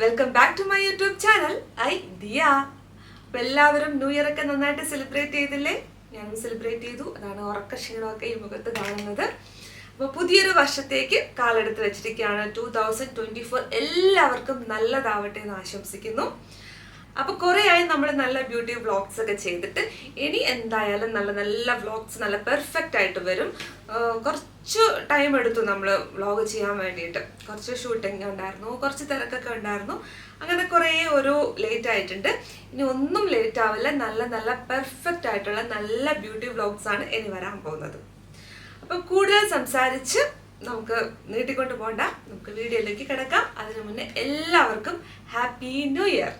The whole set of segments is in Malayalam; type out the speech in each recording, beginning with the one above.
Welcome back to my YouTube channel I Diya. അപ്പൊ എല്ലാവരും ന്യൂ ഇയർ ഒക്കെ നന്നായിട്ട് സെലിബ്രേറ്റ് ചെയ്തില്ലേ? ഞാനും സെലിബ്രേറ്റ് ചെയ്തു. അതാണ് ഉറക്ക ക്ഷീണമൊക്കെ ഈ മുഖത്ത് കാണുന്നത്. അപ്പോൾ പുതിയൊരു വർഷത്തേക്ക് കാലെടുത്ത് വെച്ചിരിക്കുകയാണ്. ടു തൗസൻഡ് ട്വന്റി ഫോർ എല്ലാവർക്കും നല്ലതാവട്ടെ എന്ന് ആശംസിക്കുന്നു. അപ്പൊ കുറെ ആയി നമ്മൾ നല്ല ബ്യൂട്ടി വ്ളോഗ്സ് ഒക്കെ ചെയ്തിട്ട് ഇനി എന്തായാലും നല്ല നല്ല വ്ളോഗ്സ് നല്ല പെർഫെക്റ്റ് ആയിട്ട് വരും. കുറച്ച് ടൈം എടുത്തു നമ്മൾ വ്ളോഗ് ചെയ്യാൻ വേണ്ടിയിട്ട്. കുറച്ച് ഷൂട്ടിംഗ് ഉണ്ടായിരുന്നു കുറച്ച് തിരക്കൊക്കെ ഉണ്ടായിരുന്നു. അങ്ങനെ കുറേ ഒരു ലേറ്റ് ആയിട്ടുണ്ട്. ഇനി ഒന്നും ലേറ്റ് ആവില്ല. നല്ല നല്ല പെർഫെക്റ്റ് ആയിട്ടുള്ള നല്ല ബ്യൂട്ടി വ്ളോഗ്സ് ആണ് ഇനി വരാൻ പോകുന്നത്. അപ്പൊ കൂടുതൽ സംസാരിച്ച് നമുക്ക് നീട്ടിക്കൊണ്ട് പോകണ്ട നമുക്ക് വീഡിയോയിലേക്ക് കിടക്കാം. അതിനു മുന്നേ എല്ലാവർക്കും ഹാപ്പി ന്യൂ ഇയർ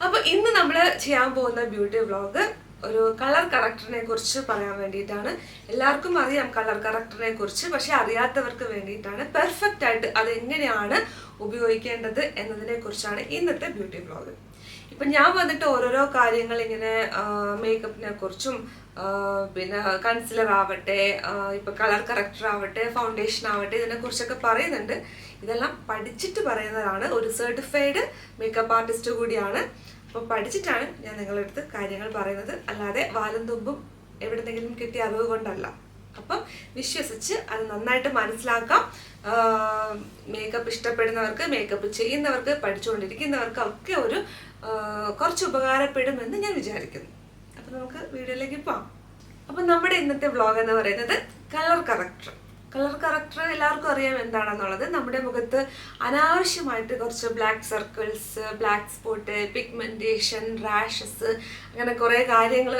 അപ്പൊ ഇന്ന് നമ്മൾ ചെയ്യാൻ പോകുന്ന ബ്യൂട്ടി വ്ളോഗ് ഒരു കളർ കറക്ടറിനെ കുറിച്ച് പറയാൻ വേണ്ടിയിട്ടാണ്. എല്ലാവർക്കും അറിയാം കളർ കറക്ടറിനെ കുറിച്ച് പക്ഷെ അറിയാത്തവർക്ക് വേണ്ടിയിട്ടാണ് പെർഫെക്റ്റ് ആയിട്ട് അത് എങ്ങനെയാണ് ഉപയോഗിക്കേണ്ടത് എന്നതിനെ കുറിച്ചാണ് ഇന്നത്തെ ബ്യൂട്ടി വ്ളോഗ് ഇപ്പൊ ഞാൻ വന്നിട്ട് ഓരോരോ കാര്യങ്ങൾ ഇങ്ങനെ മേക്കപ്പിനെ കുറിച്ചും പിന്നെ കൺസിലർ ആവട്ടെ ഇപ്പൊ കളർ കറക്ടർ ആവട്ടെ ഫൗണ്ടേഷൻ ആവട്ടെ ഇതിനെ കുറിച്ചൊക്കെ പറയുന്നുണ്ട്. ഇതെല്ലാം പഠിച്ചിട്ട് പറയുന്നതാണ്. ഒരു സർട്ടിഫൈഡ് മേക്കപ്പ് ആർട്ടിസ്റ്റ് കൂടിയാണ്. അപ്പോൾ പഠിച്ചിട്ടാണ് ഞാൻ നിങ്ങളുടെ അടുത്ത് കാര്യങ്ങൾ പറയുന്നത്. അല്ലാതെ വാലും തുമ്പും എവിടെന്നെങ്കിലും കിട്ടിയ അറിവ് കൊണ്ടല്ല. അപ്പം വിശ്വസിച്ച് അത് നന്നായിട്ട് മനസ്സിലാക്കാം. മേക്കപ്പ് ഇഷ്ടപ്പെടുന്നവർക്ക് മേക്കപ്പ് ചെയ്യുന്നവർക്ക് പഠിച്ചുകൊണ്ടിരിക്കുന്നവർക്ക് ഒക്കെ ഒരു കുറച്ച് ഉപകാരപ്പെടുമെന്ന് ഞാൻ വിചാരിക്കുന്നു. അപ്പം നമുക്ക് വീഡിയോയിലേക്ക് പോവാം. അപ്പം നമ്മുടെ ഇന്നത്തെ വ്ളോഗ് എന്ന് പറയുന്നത് കളർ കറക്ടർ കളർ കറക്ടർ എല്ലാവർക്കും അറിയാം എന്താണെന്നുള്ളത്. നമ്മുടെ മുഖത്ത് അനാവശ്യമായിട്ട് കുറച്ച് black circles black spot pigmentation rashes അങ്ങനെ കുറേ കാര്യങ്ങൾ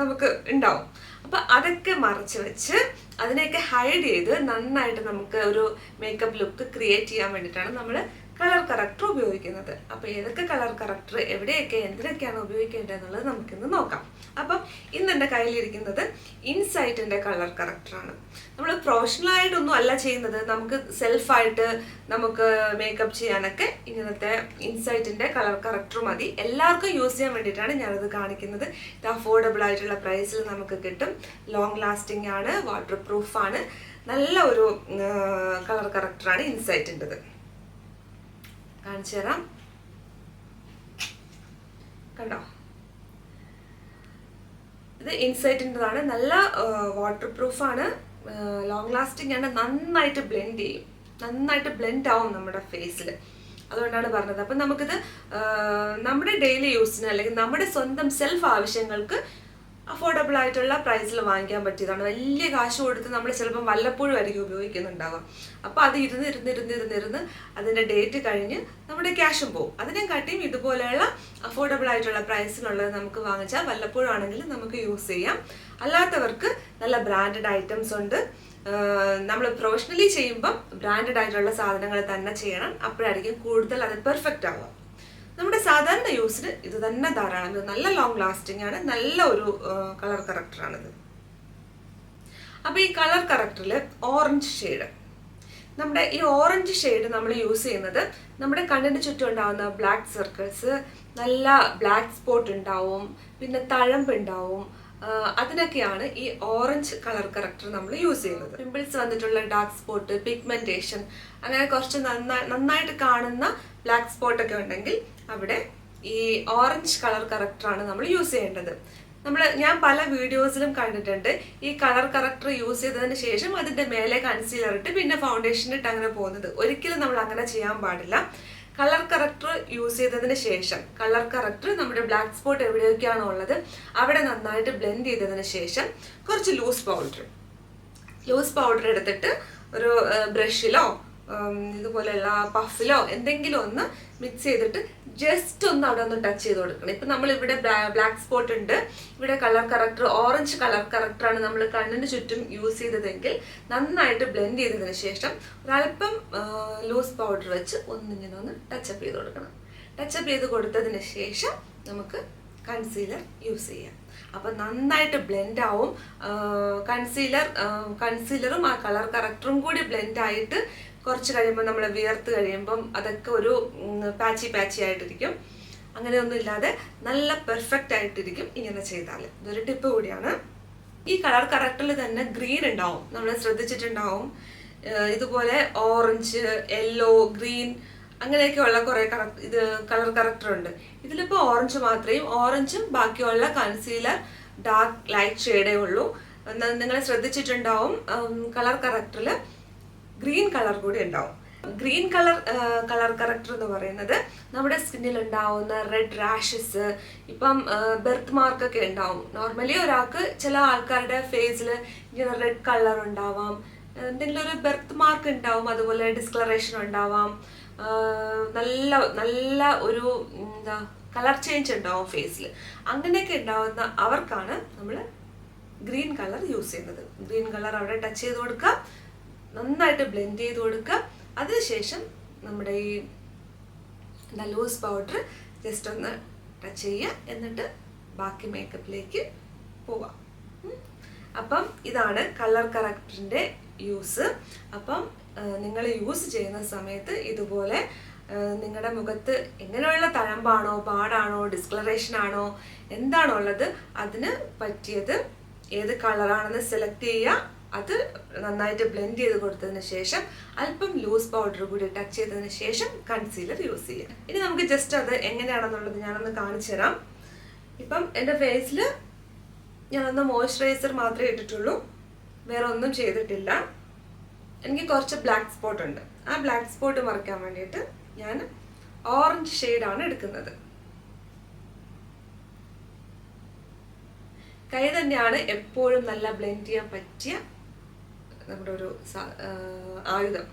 നമുക്ക് ഉണ്ടാവും. അപ്പം അതൊക്കെ മറച്ചു വെച്ച് അതിനെയൊക്കെ ഹൈഡ് ചെയ്ത് നന്നായിട്ട് നമുക്ക് ഒരു മേക്കപ്പ് ലുക്ക് ക്രിയേറ്റ് ചെയ്യാൻ വേണ്ടിയിട്ടാണ് നമ്മൾ കളർ കറക്ടർ ഉപയോഗിക്കുന്നത്. അപ്പൊ ഏതൊക്കെ കളർ കറക്ടർ എവിടെയൊക്കെ എന്തിനൊക്കെയാണ് ഉപയോഗിക്കേണ്ടത് എന്നുള്ളത് നമുക്കിന്ന് നോക്കാം. അപ്പം ഇന്ന് എന്റെ കയ്യിലിരിക്കുന്നത് ഇൻസൈറ്റിന്റെ കളർ കറക്ടറാണ് നമ്മൾ പ്രൊഫഷണൽ ആയിട്ടൊന്നും അല്ല ചെയ്യുന്നത്. നമുക്ക് സെൽഫായിട്ട് നമുക്ക് മേക്കപ്പ് ചെയ്യാനൊക്കെ ഇങ്ങനത്തെ ഇൻസൈറ്റിന്റെ കളർ കറക്ടർ മതി. എല്ലാവർക്കും യൂസ് ചെയ്യാൻ വേണ്ടിയിട്ടാണ് ഞാനത് കാണിക്കുന്നത്. ഇത് അഫോർഡബിൾ ആയിട്ടുള്ള പ്രൈസിൽ നമുക്ക് കിട്ടും. ലോങ് ലാസ്റ്റിംഗ് ആണ് വാട്ടർ പ്രൂഫാണ് നല്ല ഒരു കളർ കറക്ടറാണ് ഇൻസൈറ്റിന്റെത്. കാണിച്ചു തരാം. കണ്ടോ? ഇത് ഇൻസൈറ്റിന്റെതാണ്. നല്ല വാട്ടർ പ്രൂഫാണ് ലോങ് ലാസ്റ്റിംഗ് ആണ്. നന്നായിട്ട് ബ്ലെൻഡ് ചെയ്യും. നന്നായിട്ട് ബ്ലെൻഡ് ആവും നമ്മുടെ ഫേസിൽ അതുകൊണ്ടാണ് പറഞ്ഞത്. അപ്പം നമുക്കിത് നമ്മുടെ ഡെയിലി യൂസിന് അല്ലെങ്കിൽ നമ്മുടെ സ്വന്തം സെൽഫ് ആവശ്യങ്ങൾക്ക് അഫോർഡബിൾ ആയിട്ടുള്ള പ്രൈസിൽ വാങ്ങിക്കാൻ പറ്റിയതാണ്. വലിയ കാശ് കൊടുത്ത് നമ്മൾ ചിലപ്പം വല്ലപ്പോഴും ആയിരിക്കും ഉപയോഗിക്കുന്നുണ്ടാവുക. അപ്പോൾ അത് ഇരുന്ന് ഇരുന്ന് ഇരുന്ന് ഇരുന്ന് ഇരുന്ന് അതിന്റെ ഡേറ്റ് കഴിഞ്ഞ് നമ്മുടെ ക്യാഷും പോകും അതിനെ കാട്ടിയും ഇതുപോലെയുള്ള അഫോർഡബിൾ ആയിട്ടുള്ള പ്രൈസിനുള്ളത് നമുക്ക് വാങ്ങിച്ചാൽ വല്ലപ്പോഴും ആണെങ്കിലും നമുക്ക് യൂസ് ചെയ്യാം. അല്ലാത്തവർക്ക് നല്ല ബ്രാൻഡഡ് ഐറ്റംസ് ഉണ്ട്. നമ്മൾ പ്രൊഫഷണലി ചെയ്യുമ്പം ബ്രാൻഡഡ് ആയിട്ടുള്ള സാധനങ്ങൾ തന്നെ ചെയ്യണം. അപ്പോഴായിരിക്കും കൂടുതൽ അത് പെർഫെക്റ്റ് ആവുക. നമ്മുടെ സാധാരണ യൂസിന് ഇത് തന്നെ ധാരാളം ഇത് നല്ല ലോങ് ലാസ്റ്റിംഗ് ആണ്. നല്ല ഒരു കളർ കറക്ടറാണിത് അപ്പൊ ഈ കളർ കറക്ടറിൽ ഓറഞ്ച് ഷെയ്ഡ് നമ്മുടെ ഈ ഓറഞ്ച് ഷെയ്ഡ് നമ്മൾ യൂസ് ചെയ്യുന്നത് നമ്മുടെ കണ്ണിന് ചുറ്റും ഉണ്ടാവുന്ന ബ്ലാക്ക് സർക്കിൾസ് നല്ല ബ്ലാക്ക് സ്പോട്ട് ഉണ്ടാവും പിന്നെ തഴമ്പ് ഉണ്ടാവും ആഹ് അതിനൊക്കെയാണ് ഈ ഓറഞ്ച് കളർ കറക്ടർ നമ്മൾ യൂസ് ചെയ്യുന്നത്. പിമ്പിൾസ് വന്നിട്ടുള്ള ഡാർക്ക് സ്പോട്ട് പിഗ്മെന്റേഷൻ അങ്ങനെ കുറച്ച് നന്നായി നന്നായിട്ട് കാണുന്ന ബ്ലാക്ക് സ്പോട്ടൊക്കെ ഉണ്ടെങ്കിൽ അവിടെ ഈ ഓറഞ്ച് കളർ കറക്ടറാണ് നമ്മൾ യൂസ് ചെയ്യേണ്ടത്. നമ്മൾ ഞാൻ പല വീഡിയോസിലും കണ്ടിട്ടുണ്ട് ഈ കളർ കറക്ടർ യൂസ് ചെയ്തതിന് ശേഷം അതിന്റെ മേലെ കൺസീലർ ഇട്ട് പിന്നെ ഫൗണ്ടേഷൻ ഇട്ട് അങ്ങനെ പോകുന്നത്. ഒരിക്കലും നമ്മൾ അങ്ങനെ ചെയ്യാൻ പാടില്ല. കളർ കറക്ടർ യൂസ് ചെയ്തതിന് ശേഷം കളർ കറക്ടർ നമ്മുടെ ബ്ലാക്ക് സ്പോട്ട് എവിടെയൊക്കെയാണോ ഉള്ളത് അവിടെ നന്നായിട്ട് ബ്ലെൻഡ് ചെയ്തതിന് ശേഷം കുറച്ച് ലൂസ് പൗഡർ ലൂസ് പൗഡർ എടുത്തിട്ട് ഒരു ബ്രഷിലോ ഇതുപോലെയുള്ള പഫിലോ എന്തെങ്കിലും ഒന്ന് മിക്സ് ചെയ്തിട്ട് ജസ്റ്റ് ഒന്ന് അവിടെ ഒന്ന് ടച്ച് ചെയ്ത് കൊടുക്കണം. ഇപ്പൊ നമ്മൾ ഇവിടെ ബ്ലാക്ക് സ്പോട്ട് ഉണ്ട്. ഇവിടെ കളർ കറക്ടർ ഓറഞ്ച് കളർ കറക്ടറാണ് നമ്മൾ കണ്ണിന് ചുറ്റും യൂസ് ചെയ്തതെങ്കിൽ നന്നായിട്ട് ബ്ലെൻഡ് ചെയ്തതിന് ശേഷം ഒരല്പം ലൂസ് പൗഡർ വെച്ച് ഒന്നിങ്ങനെ ഒന്ന് ടച്ചപ്പ് ചെയ്ത് കൊടുക്കണം. ടച്ചപ്പ് ചെയ്ത് കൊടുത്തതിന് ശേഷം നമുക്ക് കൺസീലർ യൂസ് ചെയ്യാം. അപ്പൊ നന്നായിട്ട് ബ്ലെൻഡ് ആവും. കൺസീലർ കൺസീലറും ആ കളർ കറക്ടറും കൂടി ബ്ലെൻഡ് ആയിട്ട് കുറച്ച് കഴിയുമ്പോൾ നമ്മൾ വിയർത്ത് കഴിയുമ്പം അതൊക്കെ ഒരു പാച്ചി പാച്ചി ആയിട്ടിരിക്കും. അങ്ങനെയൊന്നും ഇല്ലാതെ നല്ല പെർഫെക്റ്റ് ആയിട്ടിരിക്കും ഇങ്ങനെ ചെയ്താൽ ഇതൊരു ടിപ്പ് കൂടിയാണ്. ഈ കളർ കറക്റ്റിൽ തന്നെ ഗ്രീൻ ഉണ്ടാവും. നമ്മൾ ശ്രദ്ധിച്ചിട്ടുണ്ടാവും. ഇതുപോലെ ഓറഞ്ച് യെല്ലോ ഗ്രീൻ അങ്ങനെയൊക്കെയുള്ള കുറേ കളർ ഇത് കളർ കറക്റ്റർ ഉണ്ട്. ഇതിലിപ്പോൾ ഓറഞ്ച് മാത്രമേ ഓറഞ്ചും ബാക്കിയുള്ള കൺസീലർ ഡാർക്ക് ലൈറ്റ് ഷെയ്ഡേ ഉള്ളൂ. നിങ്ങൾ ശ്രദ്ധിച്ചിട്ടുണ്ടാവും കളർ കറക്റ്ററിൽ ഗ്രീൻ കളർ കൂടി ഉണ്ടാവും. ഗ്രീൻ കളർ കളർ കറക്റ്റർ എന്ന് പറയുന്നത് നമ്മുടെ സ്കിന്നിൽ ഉണ്ടാവുന്ന റെഡ് റാഷസ് ഇപ്പം ബെർത്ത് മാർക്കൊക്കെ ഉണ്ടാവും. നോർമലി ഒരാൾക്ക് ചില ആൾക്കാരുടെ ഫേസിൽ ഇങ്ങനെ റെഡ് കളർ ഉണ്ടാവാം. എന്തെങ്കിലും ഒരു ബെർത്ത് മാർക്ക് ഉണ്ടാവും അതുപോലെ ഡിസ്ക്ലറേഷൻ ഉണ്ടാവാം. നല്ല നല്ല ഒരു എന്താ കളർ ചേഞ്ച് ഉണ്ടാവും ഫേസിൽ അങ്ങനെയൊക്കെ ഉണ്ടാവുന്ന അവർക്കാണ് നമ്മൾ ഗ്രീൻ കളർ യൂസ് ചെയ്യുന്നത്. ഗ്രീൻ കളർ അവിടെ ടച്ച് ചെയ്ത് കൊടുക്കുക. നന്നായിട്ട് ബ്ലെൻഡ് ചെയ്ത് കൊടുക്കുക. അതിനുശേഷം നമ്മുടെ ഈ ഡലോസ് ലൂസ് പൗഡർ ജസ്റ്റ് ഒന്ന് ടച്ച് ചെയ്യുക. എന്നിട്ട് ബാക്കി മേക്കപ്പിലേക്ക് പോവാം അപ്പം ഇതാണ് കളർ കറക്റ്ററിന്റെ യൂസ് അപ്പം നിങ്ങൾ യൂസ് ചെയ്യുന്ന സമയത്ത് ഇതുപോലെ നിങ്ങളുടെ മുഖത്ത് എങ്ങനെയുള്ള തഴമ്പാണോ പാടാണോ ഡിസ്കളറേഷൻ ആണോ എന്താണോ ഉള്ളത് അതിന് പറ്റിയത് ഏത് കളറാണെന്ന് സെലക്ട് ചെയ്യുക. അത് നന്നായിട്ട് ബ്ലെൻഡ് ചെയ്ത് കൊടുത്തതിന് ശേഷം അല്പം ലൂസ് പൗഡർ കൂടി ടച്ച് ചെയ്തതിന് ശേഷം കൺസീലർ യൂസ് ചെയ്യുക ഇനി നമുക്ക് ജസ്റ്റ് അത് എങ്ങനെയാണെന്നുള്ളത് ഞാനൊന്ന് കാണിച്ചു തരാം. ഇപ്പം എന്റെ ഫേസിൽ ഞാനൊന്ന് മോയ്സ്ചറൈസർ മാത്രമേ ഇട്ടിട്ടുള്ളൂ. വേറെ ഒന്നും ചെയ്തിട്ടില്ല. എനിക്ക് കുറച്ച് ബ്ലാക്ക് സ്പോട്ട് ഉണ്ട്. ആ ബ്ലാക്ക് സ്പോട്ട് മറയ്ക്കാൻ വേണ്ടിയിട്ട് ഞാൻ ഓറഞ്ച് ഷെയ്ഡാണ് എടുക്കുന്നത്. കൈ തന്നെയാണ് എപ്പോഴും നല്ല ബ്ലെൻഡ് ചെയ്യാൻ പറ്റിയ നമ്മുടെ ഒരു ആയുധം.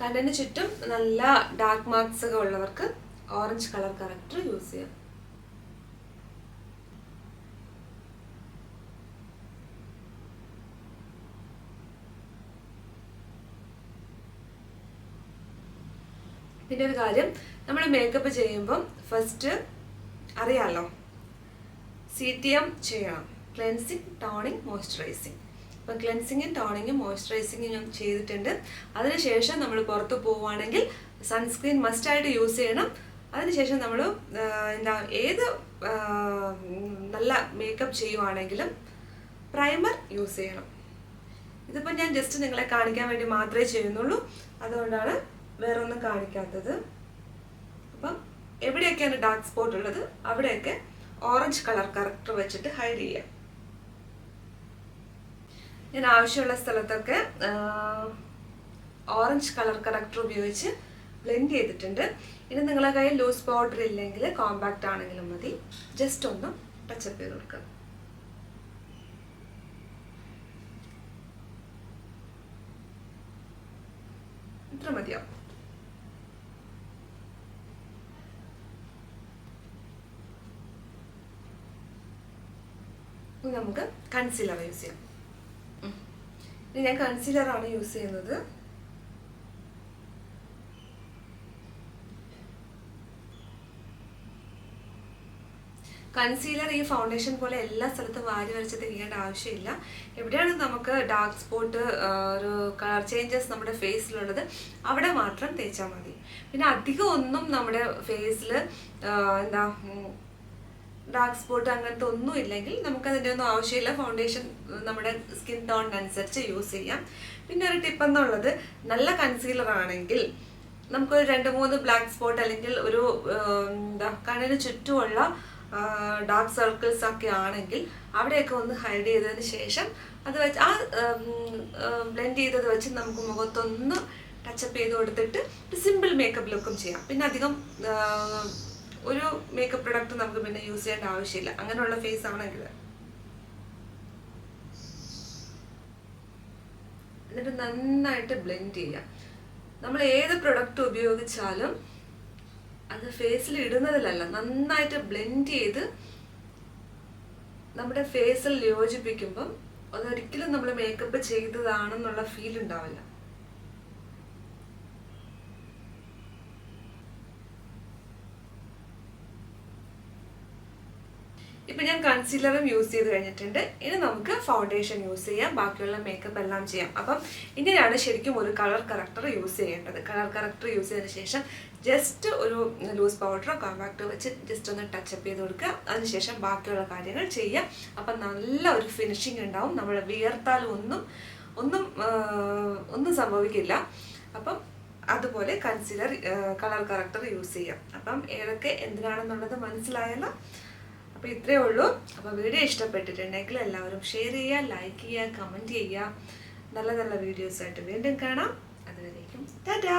കണ്ണിന് ചുറ്റും നല്ല ഡാർക്ക് മാർക്സ് ഒക്കെ ഉള്ളവർക്ക് ഓറഞ്ച് കളർ കറക്റ്റർ യൂസ് ചെയ്യാം. പിന്നെ ഒരു കാര്യം നമ്മൾ മേക്കപ്പ് ചെയ്യുമ്പം ഫസ്റ്റ് അറിയാമല്ലോ സി ടി എം ചെയ്യണം. ക്ലെൻസിങ് ടോണിങ് മോയ്സ്ചറൈസിങ് അപ്പം ക്ലെൻസിങ്ങും ടോണിങ്ങും മോയ്സ്ചറൈസിങ്ങും ഞാൻ ചെയ്തിട്ടുണ്ട്. അതിനുശേഷം നമ്മൾ പുറത്ത് പോവുകയാണെങ്കിൽ സൺസ്ക്രീൻ മസ്റ്റായിട്ട് യൂസ് ചെയ്യണം. അതിനുശേഷം നമ്മൾ എന്താ ഏത് നല്ല മേക്കപ്പ് ചെയ്യുവാണെങ്കിലും പ്രൈമർ യൂസ് ചെയ്യണം. ഇതിപ്പോൾ ഞാൻ ജസ്റ്റ് നിങ്ങളെ കാണിക്കാൻ വേണ്ടി മാത്രമേ ചെയ്യുന്നുള്ളൂ. അതുകൊണ്ടാണ് വേറെ ഒന്നും കാണിക്കാത്തത്. അപ്പം എവിടെയൊക്കെയാണ് ഡാർക്ക് സ്പോട്ട് ഉള്ളത്? അവിടെയൊക്കെ ഓറഞ്ച് കളർ കറക്റ്റർ വെച്ചിട്ട് ഹൈഡ് ചെയ്യാം ഞാൻ ആവശ്യമുള്ള സ്ഥലത്തൊക്കെ ഓറഞ്ച് കളർ കറക്റ്റർ ഉപയോഗിച്ച് ബ്ലെൻഡ് ചെയ്തിട്ടുണ്ട്. ഇനി നിങ്ങളെ കയ്യിൽ ലൂസ് പൗഡർ ഇല്ലെങ്കിൽ കോമ്പാക്റ്റ് ആണെങ്കിലും മതി. ജസ്റ്റ് ഒന്ന് ടച്ചപ്പ് ചെയ്ത് കൊടുക്കുക. ഇത്ര മതിയാവും നമുക്ക് കൺസീലർ യൂസ് ചെയ്യാം. ഇനി ഞാൻ ആണ് യൂസ് ചെയ്യുന്നത്. കൺസീലർ ഈ ഫൗണ്ടേഷൻ പോലെ എല്ലാ സ്ഥലത്തും വാരി വരച്ച് തിരിയേണ്ട ആവശ്യമില്ല. എവിടെയാണ് നമുക്ക് ഡാർക്ക് സ്പോട്ട് ഒരു കളർ ചേഞ്ചസ് നമ്മുടെ ഫേസിലുള്ളത് അവിടെ മാത്രം തേച്ചാൽ മതി. പിന്നെ അധികം ഒന്നും നമ്മുടെ ഫേസിൽ എന്താ ഡാർക്ക് സ്പോട്ട് അങ്ങനത്തെ ഒന്നും ഇല്ലെങ്കിൽ നമുക്കതിന്റെ ഒന്നും ആവശ്യമില്ല. ഫൗണ്ടേഷൻ നമ്മുടെ സ്കിൻ ടോണിനനുസരിച്ച് യൂസ് ചെയ്യാം. പിന്നെ ഒരു ടിപ്പ് എന്നുള്ളത് നല്ല കൺസീലർ ആണെങ്കിൽ നമുക്കൊരു രണ്ട് മൂന്ന് ബ്ലാക്ക് സ്പോട്ട് അല്ലെങ്കിൽ ഒരു എന്താ കണ്ണിന് ചുറ്റുമുള്ള ഡാർക്ക് സർക്കിൾസ് ഒക്കെ ആണെങ്കിൽ അവിടെയൊക്കെ ഒന്ന് ഹൈഡ് ചെയ്തതിന് ശേഷം അത് വെച്ച് ആ ബ്ലെൻഡ് ചെയ്തത് വെച്ച് നമുക്ക് മുഖത്തൊന്ന് ടച്ചപ്പ് ചെയ്ത് കൊടുത്തിട്ട് സിമ്പിൾ മേക്കപ്പ് ലുക്കും ചെയ്യാം. പിന്നെ അധികം ഒരു മേക്കപ്പ് പ്രൊഡക്റ്റ് നമുക്ക് പിന്നെ യൂസ് ചെയ്യേണ്ട ആവശ്യമില്ല. അങ്ങനെയുള്ള ഫേസ് ആണെങ്കിൽ എന്നിട്ട് നന്നായിട്ട് ബ്ലെൻഡ് ചെയ്യാം നമ്മൾ ഏത് പ്രൊഡക്റ്റ് ഉപയോഗിച്ചാലും അത് ഫേസിൽ ഇടുന്നതിലല്ല നന്നായിട്ട് ബ്ലെൻഡ് ചെയ്ത് നമ്മുടെ ഫേസിൽ യോജിപ്പിക്കുമ്പം അതൊരിക്കലും നമ്മൾ മേക്കപ്പ് ചെയ്തതാണെന്നുള്ള ഫീൽ ഉണ്ടാവില്ല. ഇപ്പം ഞാൻ കൺസീലറും യൂസ് ചെയ്ത് കഴിഞ്ഞിട്ടുണ്ട്. ഇനി നമുക്ക് ഫൗണ്ടേഷൻ യൂസ് ചെയ്യാം. ബാക്കിയുള്ള മേക്കപ്പ് എല്ലാം ചെയ്യാം. അപ്പം ഇങ്ങനെയാണ് ശരിക്കും ഒരു കളർ കറക്റ്റർ യൂസ് ചെയ്യേണ്ടത്. കളർ കറക്റ്റർ യൂസ് ചെയ്തതിന് ശേഷം ജസ്റ്റ് ഒരു ലൂസ് പൗഡറോ കോമ്പാക്റ്റോ വെച്ച് ജസ്റ്റ് ഒന്ന് ടച്ചപ്പ് ചെയ്ത് കൊടുക്കുക. അതിനുശേഷം ബാക്കിയുള്ള കാര്യങ്ങൾ ചെയ്യാം. അപ്പം നല്ല ഒരു ഫിനിഷിങ് ഉണ്ടാവും. നമ്മൾ വിയർത്താലും ഒന്നും ഒന്നും ഒന്നും സംഭവിക്കില്ല. അപ്പം അതുപോലെ കൺസീലർ കളർ കറക്റ്റർ യൂസ് ചെയ്യാം. അപ്പം ഏതൊക്കെ എന്തിനാണെന്നുള്ളത് മനസ്സിലായല്ലോ? അപ്പോൾ ഇത്രയേ ഉള്ളൂ. അപ്പോൾ വീഡിയോ ഇഷ്ടപ്പെട്ടിട്ടുണ്ടെങ്കിൽ എല്ലാവരും ഷെയർ ചെയ്യുക ലൈക്ക് ചെയ്യുക കമന്റ് ചെയ്യുക. നല്ല നല്ല വീഡിയോസായിട്ട് വീണ്ടും കാണാം. അതുവരേക്കും ടാറ്റാ!